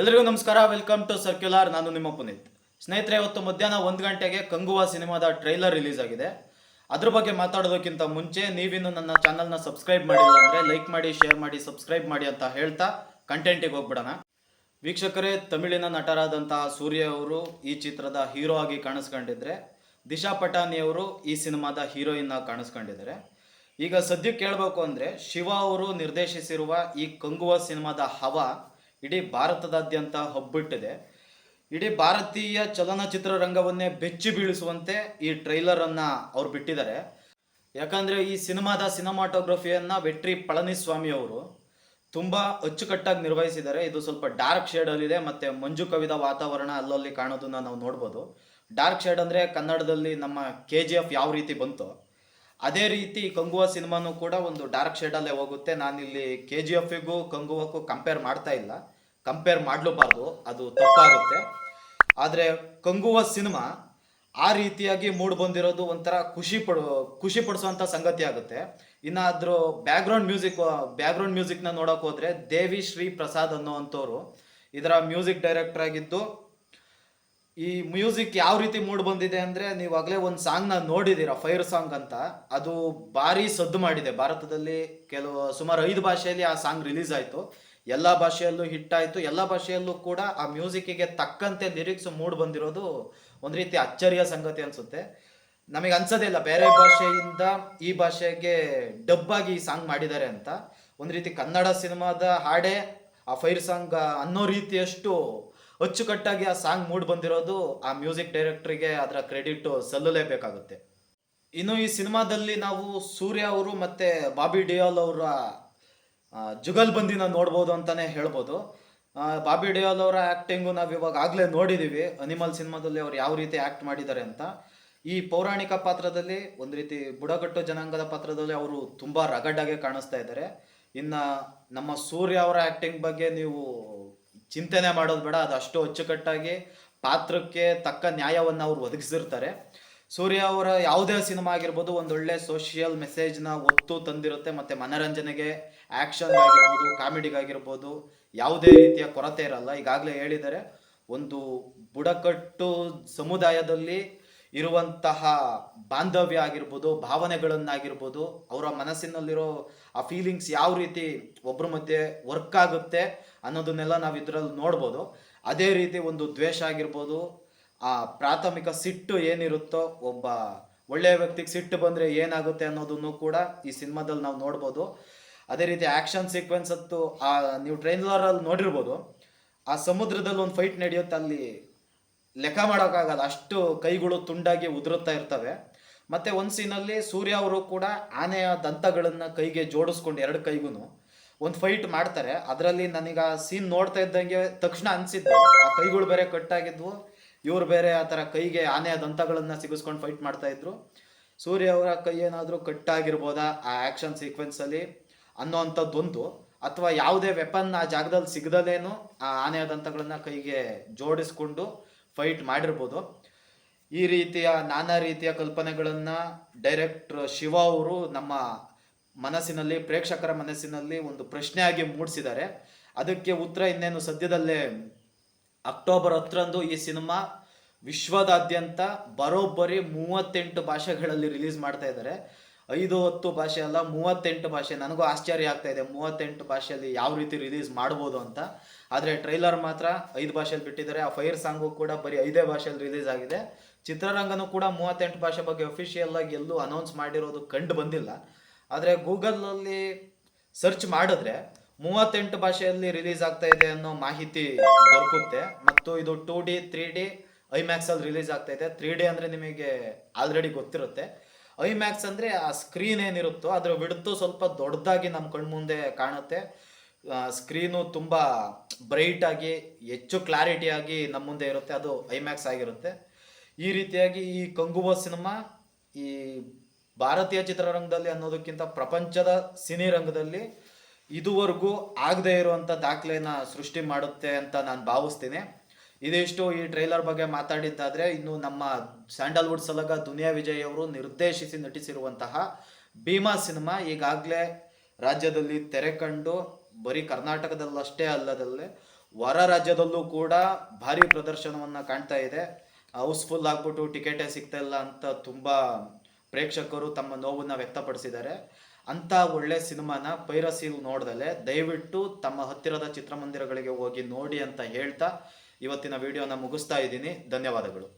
ಎಲ್ರಿಗೂ ನಮಸ್ಕಾರ. Welcome to circular ನಾನು ನಿಮ್ಮ ಪುನೀತ್. ಸ್ನೇಹಿತರೆ, ಇವತ್ತು ಮಧ್ಯಾಹ್ನ ಒಂದು ಗಂಟೆಗೆ ಕಂಗುವ ಸಿನಿಮಾದ ಟ್ರೈಲರ್ ರಿಲೀಸ್ ಆಗಿದೆ. ಅದ್ರ ಬಗ್ಗೆ ಮಾತಾಡೋದಕ್ಕಿಂತ ಮುಂಚೆ ನೀವಿನ್ನು ನನ್ನ ಚಾನಲ್ನ ಸಬ್ಸ್ಕ್ರೈಬ್ ಮಾಡಿಲ್ಲ ಅಂದರೆ ಲೈಕ್ ಮಾಡಿ ಶೇರ್ ಮಾಡಿ ಸಬ್ಸ್ಕ್ರೈಬ್ ಮಾಡಿ ಅಂತ ಹೇಳ್ತಾ ಕಂಟೆಂಟಿಗೆ ಹೋಗ್ಬಿಡೋಣ. ವೀಕ್ಷಕರೇ, ತಮಿಳಿನ ನಟರಾದಂತಹ ಸೂರ್ಯ ಅವರು ಈ ಚಿತ್ರದ ಹೀರೋ ಆಗಿ ಕಾಣಿಸ್ಕೊಂಡಿದ್ರೆ, ದಿಶಾ ಪಟಾನಿ ಅವರು ಈ ಸಿನಿಮಾದ ಹೀರೋಯಿನ್ ಆಗಿ ಕಾಣಿಸ್ಕೊಂಡಿದ್ದಾರೆ. ಈಗ ಸದ್ಯಕ್ಕೆ ಕೇಳಬೇಕು ಅಂದರೆ ಶಿವ ಅವರು ನಿರ್ದೇಶಿಸಿರುವ ಈ ಕಂಗುವ ಸಿನಿಮಾದ ಹವಾ ಇಡೀ ಭಾರತದಾದ್ಯಂತ ಹಬ್ಬಿಟ್ಟಿದೆ. ಇಡೀ ಭಾರತೀಯ ಚಲನಚಿತ್ರ ರಂಗವನ್ನೇ ಬೆಚ್ಚಿ ಬೀಳಿಸುವಂತೆ ಈ ಟ್ರೈಲರನ್ನು ಅವ್ರು ಬಿಟ್ಟಿದ್ದಾರೆ. ಯಾಕಂದರೆ ಈ ಸಿನಿಮಾದ ಸಿನಿಮಾಟೋಗ್ರಫಿಯನ್ನು ವೆಟ್ರಿ ಪಳನಿಸ್ವಾಮಿ ಅವರು ತುಂಬ ಅಚ್ಚುಕಟ್ಟಾಗಿ ನಿರ್ವಹಿಸಿದ್ದಾರೆ. ಇದು ಸ್ವಲ್ಪ ಡಾರ್ಕ್ ಶೇಡಲ್ಲಿದೆ ಮತ್ತು ಮಂಜು ಕವಿದ ವಾತಾವರಣ ಅಲ್ಲಲ್ಲಿ ಕಾಣೋದನ್ನ ನಾವು ನೋಡ್ಬೋದು. ಡಾರ್ಕ್ ಶೇಡ್ ಅಂದರೆ ಕನ್ನಡದಲ್ಲಿ ನಮ್ಮ ಕೆ ಜಿ ಎಫ್ ಯಾವ ರೀತಿ ಬಂತು, ಅದೇ ರೀತಿ ಕಂಗುವ ಸಿನಿಮಾನು ಕೂಡ ಒಂದು ಡಾರ್ಕ್ ಶೇಡಲ್ಲೇ ಹೋಗುತ್ತೆ. ನಾನಿಲ್ಲಿ ಕೆ ಜಿ ಎಫ್ಗೂ ಕಂಗುವಕ್ಕೂ ಕಂಪೇರ್ ಮಾಡ್ತಾ ಇಲ್ಲ. ಕಂಪೇರ್ ಮಾಡಲೂಬಾರ್ದು, ಅದು ತಪ್ಪಾಗುತ್ತೆ. ಆದರೆ ಕಂಗುವ ಸಿನಿಮಾ ಆ ರೀತಿಯಾಗಿ ಮೂಡ್ ಬಂದಿರೋದು ಒಂಥರ ಖುಷಿ ಪಡು, ಖುಷಿ ಪಡಿಸುವಂಥ ಸಂಗತಿ ಆಗುತ್ತೆ. ಇನ್ನು ಅದ್ರ ಬ್ಯಾಕ್ಗ್ರೌಂಡ್ ಮ್ಯೂಸಿಕ್ ಬ್ಯಾಕ್ಗ್ರೌಂಡ್ ಮ್ಯೂಸಿಕ್ನ ನೋಡೋಕೆ ಹೋದರೆ ದೇವಿ ಶ್ರೀ ಪ್ರಸಾದ್ ಅನ್ನೋವಂಥವ್ರು ಇದರ ಮ್ಯೂಸಿಕ್ ಡೈರೆಕ್ಟರ್ ಆಗಿದ್ದು, ಈ ಮ್ಯೂಸಿಕ್ ಯಾವ ರೀತಿ ಮೂಡ್ ಬಂದಿದೆ ಅಂದರೆ ನೀವು ಆಗಲೇ ಒಂದು ಸಾಂಗ್ನ ನೋಡಿದ್ದೀರಾ ಫೈರ್ ಸಾಂಗ್ ಅಂತ. ಅದು ಭಾರಿ ಸದ್ದು ಮಾಡಿದೆ. ಭಾರತದಲ್ಲಿ ಕೆಲವು ಸುಮಾರು ಐದು ಭಾಷೆಯಲ್ಲಿ ಆ ಸಾಂಗ್ ರಿಲೀಸ್ ಆಯಿತು. ಎಲ್ಲ ಭಾಷೆಯಲ್ಲೂ ಹಿಟ್ ಆಯಿತು ಎಲ್ಲ ಭಾಷೆಯಲ್ಲೂ ಕೂಡ ಆ ಮ್ಯೂಸಿಕ್ಕಿಗೆ ತಕ್ಕಂತೆ ಲಿರಿಕ್ಸ್ ಮೂಡ್ ಬಂದಿರೋದು ಒಂದು ರೀತಿ ಅಚ್ಚರಿಯ ಸಂಗತಿ ಅನಿಸುತ್ತೆ. ನಮಗೆ ಅನ್ಸೋದೇ ಇಲ್ಲ, ಬೇರೆ ಭಾಷೆಯಿಂದ ಈ ಭಾಷೆಗೆ ಡಬ್ ಆಗಿ ಈ ಸಾಂಗ್ ಮಾಡಿದ್ದಾರೆ ಅಂತ. ಒಂದು ರೀತಿ ಕನ್ನಡ ಸಿನಿಮಾದ ಹಾಡೇ ಆ ಫೈರ್ ಸಾಂಗ್ ಅನ್ನೋ ರೀತಿಯಷ್ಟು ಅಚ್ಚುಕಟ್ಟಾಗಿ ಆ ಸಾಂಗ್ ಮೂಡ್ ಬಂದಿರೋದು ಆ ಮ್ಯೂಸಿಕ್ ಡೈರೆಕ್ಟ್ರಿಗೆ ಅದರ ಕ್ರೆಡಿಟ್ ಸಲ್ಲಲೇಬೇಕಾಗುತ್ತೆ ಇನ್ನು ಈ ಸಿನಿಮಾದಲ್ಲಿ ನಾವು ಸೂರ್ಯ ಅವರು ಮತ್ತೆ ಬಾಬಿ ಡಿಯಾಲ್ ಅವರ ಜುಗಲ್ಬಂದಿನ ನೋಡ್ಬೋದು ಅಂತಾನೆ ಹೇಳ್ಬೋದು. ಬಾಬಿ ಡಿಯೋಲ್ ಅವರ ಆ್ಯಕ್ಟಿಂಗು ನಾವು ಇವಾಗ ಆಗಲೇ ನೋಡಿದ್ದೀವಿ ಅನಿಮಲ್ ಸಿನಿಮಾದಲ್ಲಿ ಅವ್ರು ಯಾವ ರೀತಿ ಆ್ಯಕ್ಟ್ ಮಾಡಿದ್ದಾರೆ ಅಂತ. ಈ ಪೌರಾಣಿಕ ಪಾತ್ರದಲ್ಲಿ ಒಂದು ರೀತಿ ಬುಡಕಟ್ಟು ಜನಾಂಗದ ಪಾತ್ರದಲ್ಲಿ ಅವರು ತುಂಬ ರಗಡ್ಡಾಗೆ ಕಾಣಿಸ್ತಾ ಇದ್ದಾರೆ. ಇನ್ನು ನಮ್ಮ ಸೂರ್ಯ ಅವರ ಆ್ಯಕ್ಟಿಂಗ್ ಬಗ್ಗೆ ನೀವು ಚಿಂತನೆ ಮಾಡೋದು ಬೇಡ. ಅದು ಅಷ್ಟು ಅಚ್ಚುಕಟ್ಟಾಗಿ ಪಾತ್ರಕ್ಕೆ ತಕ್ಕ ನ್ಯಾಯವನ್ನು ಅವರು ಒದಗಿಸಿರ್ತಾರೆ. ಸೂರ್ಯ ಅವರ ಯಾವುದೇ ಸಿನಿಮಾ ಆಗಿರ್ಬೋದು ಒಂದೊಳ್ಳೆ ಸೋಷಿಯಲ್ ಮೆಸೇಜ್ನ ಒತ್ತು ತಂದಿರುತ್ತೆ, ಮತ್ತು ಮನರಂಜನೆಗೆ ಆ್ಯಕ್ಷನ್ ಆಗಿರ್ಬೋದು, ಕಾಮಿಡಿಗಾಗಿರ್ಬೋದು, ಯಾವುದೇ ರೀತಿಯ ಕೊರತೆ ಇರಲ್ಲ. ಈಗಾಗಲೇ ಹೇಳಿದರೆ, ಒಂದು ಬುಡಕಟ್ಟು ಸಮುದಾಯದಲ್ಲಿ ಇರುವಂತಹ ಬಾಂಧವ್ಯ ಆಗಿರ್ಬೋದು, ಭಾವನೆಗಳನ್ನಾಗಿರ್ಬೋದು, ಅವರ ಮನಸ್ಸಿನಲ್ಲಿರೋ ಆ ಫೀಲಿಂಗ್ಸ್ ಯಾವ ರೀತಿ ಒಬ್ಬರ ಮಧ್ಯೆ ವರ್ಕ್ ಆಗುತ್ತೆ ಅನ್ನೋದನ್ನೆಲ್ಲ ನಾವು ಇದರಲ್ಲಿ ನೋಡ್ಬೋದು. ಅದೇ ರೀತಿ ಒಂದು ದ್ವೇಷ ಆಗಿರ್ಬೋದು ಆ ಪ್ರಾಥಮಿಕ ಸಿಟ್ಟು ಏನಿರುತ್ತೋ ಒಬ್ಬ ಒಳ್ಳೆಯ ವ್ಯಕ್ತಿಗೆ ಸಿಟ್ಟು ಬಂದರೆ ಏನಾಗುತ್ತೆ ಅನ್ನೋದನ್ನು ಕೂಡ ಈ ಸಿನಿಮಾದಲ್ಲಿ ನಾವು ನೋಡ್ಬೋದು. ಅದೇ ರೀತಿ ಆ್ಯಕ್ಷನ್ ಸೀಕ್ವೆನ್ಸ್ ಅಂತೂ ಆ ನೀವು ಟ್ರೈಲರಲ್ಲಿ ನೋಡಿರ್ಬೋದು. ಆ ಸಮುದ್ರದಲ್ಲಿ ಒಂದು ಫೈಟ್ ನಡೆಯುತ್ತೆ, ಅಲ್ಲಿ ಲೆಕ್ಕ ಮಾಡೋಕ್ಕಾಗಲ್ಲ. ಅಷ್ಟು ಕೈಗಳು ತುಂಡಾಗಿ ಉದುರುತ್ತಾ ಇರ್ತವೆ. ಮತ್ತು ಒಂದು ಸೀನಲ್ಲಿ ಸೂರ್ಯ ಅವರು ಕೂಡ ಆನೆಯ ದಂತಗಳನ್ನು ಕೈಗೆ ಜೋಡಿಸ್ಕೊಂಡು ಎರಡು ಕೈಗೂ ಒಂದು ಫೈಟ್ ಮಾಡ್ತಾರೆ. ಅದರಲ್ಲಿ ನನಗೆ ಆ ಸೀನ್ ನೋಡ್ತಾ ಇದ್ದಂಗೆ ತಕ್ಷಣ ಅನಿಸಿದ್ದು, ಆ ಕೈಗಳು ಬೇರೆ ಕಟ್ಟಾಗಿದ್ವು ಇವ್ರು ಬೇರೆ ಆ ಥರ ಕೈಗೆ ಆನೆಯ ದಂತಗಳನ್ನು ಸಿಗಿಸ್ಕೊಂಡು ಫೈಟ್ ಮಾಡ್ತಾ ಇದ್ರು. ಸೂರ್ಯ ಅವರ ಕೈ ಏನಾದರೂ ಕಟ್ಟಾಗಿರ್ಬೋದಾ? ಆ ಆ್ಯಕ್ಷನ್ ಸೀಕ್ವೆನ್ಸಲ್ಲಿ ಅನ್ನೋವಂಥದ್ದೊಂದು. ಅಥವಾ ಯಾವುದೇ ವೆಪನ್ ಆ ಜಾಗದಲ್ಲಿ ಸಿಗದಲ್ಲೇನು ಆ ಆನೆಯ ದಂತಗಳನ್ನು ಕೈಗೆ ಜೋಡಿಸ್ಕೊಂಡು ಫೈಟ್ ಮಾಡಿರ್ಬೋದು. ಈ ರೀತಿಯ ನಾನಾ ರೀತಿಯ ಕಲ್ಪನೆಗಳನ್ನು ಡೈರೆಕ್ಟ್ರ್ ಶಿವ ಅವರು ನಮ್ಮ ಮನಸ್ಸಿನಲ್ಲಿ, ಪ್ರೇಕ್ಷಕರ ಮನಸ್ಸಿನಲ್ಲಿ ಒಂದು ಪ್ರಶ್ನೆಯಾಗಿ ಮೂಡಿಸಿದ್ದಾರೆ. ಅದಕ್ಕೆ ಉತ್ತರ ಇನ್ನೇನು ಸದ್ಯದಲ್ಲೇ ಅಕ್ಟೋಬರ್ ಹತ್ತರಂದು ಈ ಸಿನಿಮಾ ವಿಶ್ವದಾದ್ಯಂತ ಬರೋಬ್ಬರಿ ಮೂವತ್ತೆಂಟು ಭಾಷೆಗಳಲ್ಲಿ ರಿಲೀಸ್ ಮಾಡ್ತಾ ಇದ್ದಾರೆ. ಐದು ಹತ್ತು ಭಾಷೆ ಅಲ್ಲ, ಮೂವತ್ತೆಂಟು ಭಾಷೆ. ನನಗೂ ಆಶ್ಚರ್ಯ ಆಗ್ತಾ ಇದೆ, ಮೂವತ್ತೆಂಟು ಭಾಷೆಯಲ್ಲಿ ಯಾವ ರೀತಿ ರಿಲೀಸ್ ಮಾಡ್ಬೋದು ಅಂತ. ಆದರೆ ಟ್ರೈಲರ್ ಮಾತ್ರ ಐದು ಭಾಷೆಯಲ್ಲಿ ಬಿಟ್ಟಿದ್ದಾರೆ. ಆ ಫೈರ್ ಸಾಂಗು ಕೂಡ ಬರೀ ಐದೇ ಭಾಷೆಯಲ್ಲಿ ರಿಲೀಸ್ ಆಗಿದೆ. ಚಿತ್ರರಂಗನೂ ಕೂಡ ಮೂವತ್ತೆಂಟು ಭಾಷೆ ಬಗ್ಗೆ ಅಫಿಷಿಯಲ್ ಆಗಿ ಎಲ್ಲೂ ಅನೌನ್ಸ್ ಮಾಡಿರೋದು ಕಂಡು ಬಂದಿಲ್ಲ. ಆದರೆ ಗೂಗಲಲ್ಲಿ ಸರ್ಚ್ ಮಾಡಿದ್ರೆ ಮೂವತ್ತೆಂಟು ಭಾಷೆಯಲ್ಲಿ ರಿಲೀಸ್ ಆಗ್ತಾ ಇದೆ ಅನ್ನೋ ಮಾಹಿತಿ ದೊರಕುತ್ತೆ. ಮತ್ತು ಇದು two D three D IMAX ಅಲ್ಲಿ ರಿಲೀಸ್ ಆಗ್ತಾ ಇದೆ. ತ್ರೀ ಡಿ ಅಂದರೆ ನಿಮಗೆ ಆಲ್ರೆಡಿ ಗೊತ್ತಿರುತ್ತೆ. ಐಮ್ಯಾಕ್ಸ್ ಅಂದರೆ ಆ ಸ್ಕ್ರೀನ್ ಏನಿರುತ್ತೋ ಅದರ ಬಿಡುತ್ತು ಸ್ವಲ್ಪ ದೊಡ್ಡದಾಗಿ ನಮ್ಮ ಕಣ್ಮುಂದೆ ಕಾಣುತ್ತೆ. ಸ್ಕ್ರೀನು ತುಂಬ ಬ್ರೈಟ್ ಆಗಿ, ಹೆಚ್ಚು ಕ್ಲಾರಿಟಿಯಾಗಿ ನಮ್ಮ ಮುಂದೆ ಇರುತ್ತೆ. ಅದು ಐಮ್ಯಾಕ್ಸ್ ಆಗಿರುತ್ತೆ. ಈ ರೀತಿಯಾಗಿ ಈ ಕಂಗುವ ಸಿನಿಮಾ ಈ ಭಾರತೀಯ ಚಿತ್ರರಂಗದಲ್ಲಿ ಅನ್ನೋದಕ್ಕಿಂತ ಪ್ರಪಂಚದ ಸಿನಿ ರಂಗದಲ್ಲಿ ಇದುವರೆಗೂ ಆಗದೇ ಇರುವಂಥ ದಾಖಲೆನ ಸೃಷ್ಟಿ ಮಾಡುತ್ತೆ ಅಂತ ನಾನು ಭಾವಿಸ್ತೀನಿ. ಇದಿಷ್ಟು ಈ ಟ್ರೈಲರ್ ಬಗ್ಗೆ ಮಾತಾಡಿದ್ದಾದರೆ ಇನ್ನು ನಮ್ಮ ಸ್ಯಾಂಡಲ್ವುಡ್ ಸಲಗ ದುನಿಯಾ ವಿಜಯ್ ಅವರು ನಿರ್ದೇಶಿಸಿ ನಟಿಸಿರುವಂತಹ ಭೀಮಾ ಸಿನಿಮಾ ಈಗಾಗಲೇ ರಾಜ್ಯದಲ್ಲಿ ತೆರೆ ಕಂಡು ಬರೀ ಕರ್ನಾಟಕದಲ್ಲಷ್ಟೇ ಅಲ್ಲದಲ್ಲೇ ಹೊರ ರಾಜ್ಯದಲ್ಲೂ ಕೂಡ ಭಾರಿ ಪ್ರದರ್ಶನವನ್ನು ಕಾಣ್ತಾ ಇದೆ. ಹೌಸ್ಫುಲ್ ಆಗ್ಬಿಟ್ಟು ಟಿಕೆಟೇ ಸಿಗ್ತಾ ಇಲ್ಲ ಅಂತ ತುಂಬ ಪ್ರೇಕ್ಷಕರು ತಮ್ಮ ನೋವನ್ನು ವ್ಯಕ್ತಪಡಿಸಿದ್ದಾರೆ. ಅಂತ ಒಳ್ಳೆ ಸಿನಿಮಾನ ಪೈರಸಿ ನೋಡ್ದಲೆ ದಯವಿಟ್ಟು ತಮ್ಮ ಹತ್ತಿರದ ಚಿತ್ರಮಂದಿರಗಳಿಗೆ ಹೋಗಿ ನೋಡಿ ಅಂತ ಹೇಳ್ತಾ ಇವತ್ತಿನ ವಿಡಿಯೋನ ಮುಗಿಸ್ತಾ ಇದ್ದೀನಿ. ಧನ್ಯವಾದಗಳು.